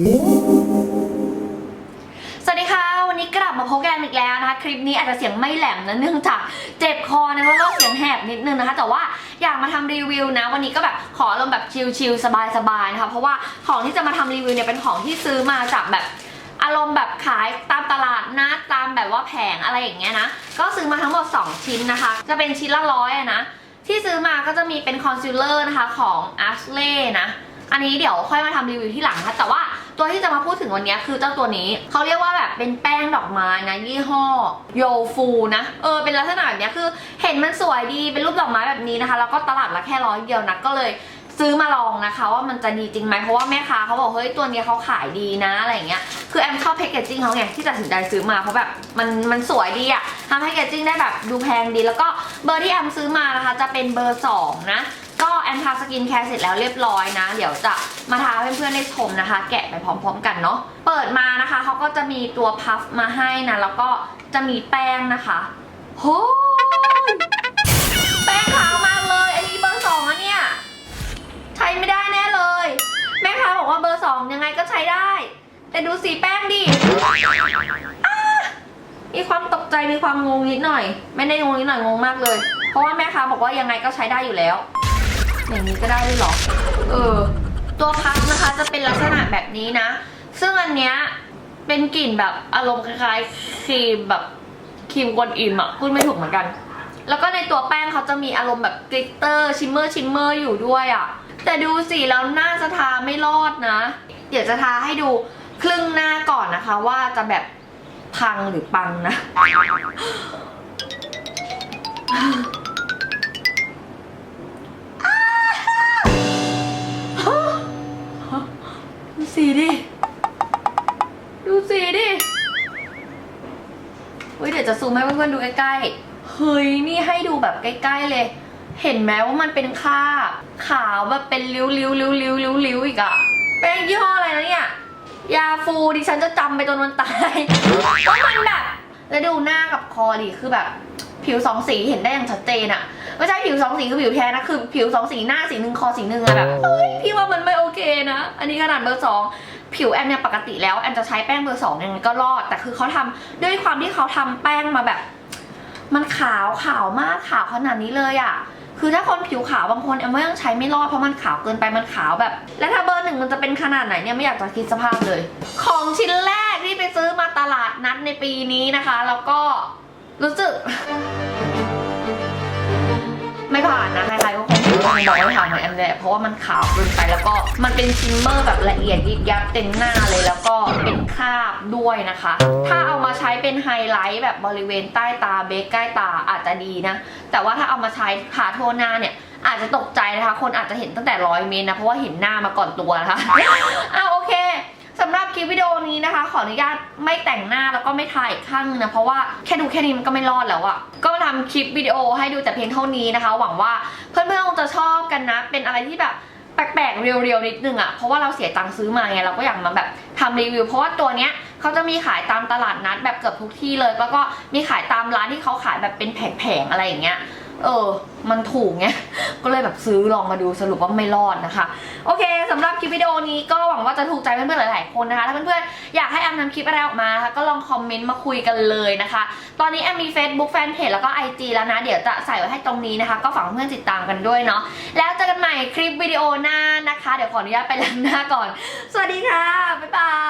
สวัสดีค่ะ วันนี้กลับมาพบกันอีกแล้วนะคะ คลิปนี้อาจจะเสียงไม่แหลมนะเนื่องจากเจ็บคอนะแล้วก็เสียงแหบนิดนึงนะคะ แต่ว่าอยากมาทำรีวิวนะ วันนี้ก็แบบขออารมณ์แบบชิลๆสบายๆนะคะเพราะว่าของที่จะมาทำรีวิวเนี่ยเป็นของที่ซื้อมาจากแบบอารมณ์แบบขายตามตลาดนะตามแบบว่าแผงอะไรอย่างเงี้ยนะ ก็ซื้อมาทั้งหมด 2 ชิ้นนะคะ จะเป็นชิ้นละร้อยนะที่ซื้อมาก็จะมีเป็นคอนซีลเลอร์นะคะของ a s l e y นะ อันนี้เดี๋ยวค่อยมาทำรีวิวที่หลังนะคะแต่ว่าตัวที่จะมาพูดถึงวันนี้คือเจ้าตัวนี้เขาเรียกว่าแบบเป็นแป้งดอกไม้นะยี่ห้อโยฟูนะเออเป็นลักษณะแบบเนี้ยคือเห็นมันสวยดีเป็นรูปดอกไม้แบบนี้นะคะ แล้วก็ตลาดละแค่ร้อยเดียวนะก็เลยซื้อมาลองนะคะว่ามันจะดีจริงไหมเพราะว่าแม่ค้าเขาบอกเฮ้ยตัวนี้เขาขายดีนะอะไรเงี้ยคือแอมชอบแพคเกจจิ้งเขาไงที่ตัดสินใจซื้อมาเพราะแบบมันมันสวยดีอะทำแพคเกจจิ้งได้แบบดูแพงดี แล้วก็เบอร์ที่แอมซื้อมานะคะจะเป็นเบอร์2นะ ก็แอมทาสกินแคร์เสร็จแล้วเรียบร้อยนะ เดี๋ยวจะมาทาให้เพื่อนๆได้ชมนะคะ แกะไปพร้อมๆกันเนาะเปิดมานะคะเขาก็จะมีตัวพัฟมาให้นะ แล้วก็จะมีแป้งนะคะโอ้ยแป้งขาวมากเลย อันนี้เบอร์สองอะเนี่ย ใช้ไม่ได้แน่เลย แม่ค้าบอกว่าเบอร์สองยังไงก็ใช้ได้ แต่ดูสีแป้งดิมีความตกใจมีความงงนิดหน่อย ไม่ได้งงนิดหน่อยงงมากเลย เพราะว่าแม่ค้าบอกว่ายังไงก็ใช้ได้อยู่แล้ว อย่างนี้ก็ได้ด้วยเหรอ เออ ตัวพับนะคะจะเป็นลักษณะแบบนี้นะ ซึ่งอันเนี้ยเป็นกลิ่นแบบอารมณ์คล้ายๆครีมแบบครีมกวนอิมอะพูดไม่ถูกเหมือนกัน แล้วก็ในตัวแป้งเขาจะมีอารมณ์แบบกลิตเตอร์ชิมเมอร์ชิมเมอร์อยู่ด้วยอะแต่ดูสิแล้วหน่าจะทาไม่รอดนะ เดี๋ยวจะทาให้ดูครึ่งหน้าก่อนนะคะ ว่าจะแบบพังหรือปังนะ ดูสีดิเฮ้ยเดี๋ยวจะซูมให้เพื่อนๆดูใกล้ๆ เฮ้ยนี่ให้ดูแบบใกล้ๆเลย เห็นไหมว่ามันเป็นคราขาวแบบเป็นริ้วๆริ้วริ้วริ้วริ้วริ้วอีกอะแป้งยี่ห้ออะไรนะเนี่ย ยาฟูดิฉันจะจำไปจนวันตายก็มันแบบ แล้วดูหน้ากับคอดิคือแบบ ผิวสองสีเห็นได้อย่างชัดเจนอะไม่ใช่ผิวสองสีคือผิวแท้นะคือ ผิวสองสีหน้าสีหนึ่งคอสีหนึ่งอะแบบเฮ้ยพี่ว่ามันไม่โอเคนะ อันนี้ขนาดเบอร์สอง ผิวแอนเนี่ยปกติแล้วแอนจะใช้แป้งเบอร์สองยังไงก็รอด แต่คือเขาทำด้วยความที่เขาทำแป้งมาแบบ มันขาวขาวมากขาวขนาดนี้เลยอะ่ะคือถ้าคนผิวขาวบางคนแอมว่ายังใช้ไม่รอดเพราะมันขาวเกินไปมันขาวแบบ แล้วถ้าเบอร์หนึ่งมันจะเป็นขนาดไหนเนี่ยไม่อยากจะคิดสภาพเลย ของชิ้นแรกที่ไปซื้อมาตลาดนัดในปีนี้นะคะ แล้วก็รู้สึก ไม่ผ่านนะใครๆก็คงบอกว่าไม่ผ่านเหมือนแอมเลยเพราะว่ามันขาวเกินไปแล้วก็มันเป็นชิมเมอร์แบบละเอียดยิบยับเต็มหน้าเลยแล้วก็เป็นคราบด้วยนะคะ ถ้าเอามาใช้เป็นไฮไลท์แบบบริเวณใต้ตาเบสใกล้ตาอาจจะดีนะ แต่ว่าถ้าเอามาใช้ทาทั่วหน้าเนี่ยอาจจะตกใจนะคะ คนอาจจะเห็นตั้งแต่ร้อยเมตรนะ เพราะว่าเห็นหน้ามาก่อนตัวนะคะอะโอเคสำหรับค ลิปวิดีโอนี้นะคะ ขออนุญาตไม่แต่งหน้าแล้วก็ไม่ถ่ายอีกข้างนึงนะ เพราะว่าแค่ดูแค่นี้มันก็ไม่รอดแล้วอะก็มาทำคลิปวิดีโอให้ดูแต่เพียงเท่านี้นะคะ หวังว่าเพื่อนๆคงจะชอบกันนะ เป็นอะไรที่แบบแปลกๆเรียวๆนิดนึงอะเพราะว่าเราเสียตังค์ซื้อมาไงเราก็อยากมาแบบทำรีวิว เพราะว่าตัวเนี้ยเขาจะมีขายตามตลาดนัดแบบเกือบทุกที่เลย แล้วก็มีขายตามร้านที่เขาขายแบบเป็นแผงๆอะไรอย่างเงี้ย เออ มันถูกไง ก็เลยแบบซื้อลองมาดูสรุปว่าไม่รอดนะคะ โอเคสำหรับคลิปวิดีโอนี้ก็หวังว่าจะถูกใจเพื่อนๆหลายๆคนนะคะ ถ้าเพื่อนๆอยากให้แอมทำคลิปอะไรออกมานะคะก็ลองคอมเมนต์มาคุยกันเลยนะคะ ตอนนี้แอมมี Facebook Fanpage แล้วก็ IG แล้วนะ เดี๋ยวจะใส่ไว้ให้ตรงนี้นะคะ ก็ฝากเพื่อนๆติดตามกันด้วยเนาะ แล้วเจอกันใหม่คลิปวิดีโอหน้านะคะ เดี๋ยวขออนุญาตไปล้างหน้าก่อน สวัสดีค่ะ บ๊ายบาย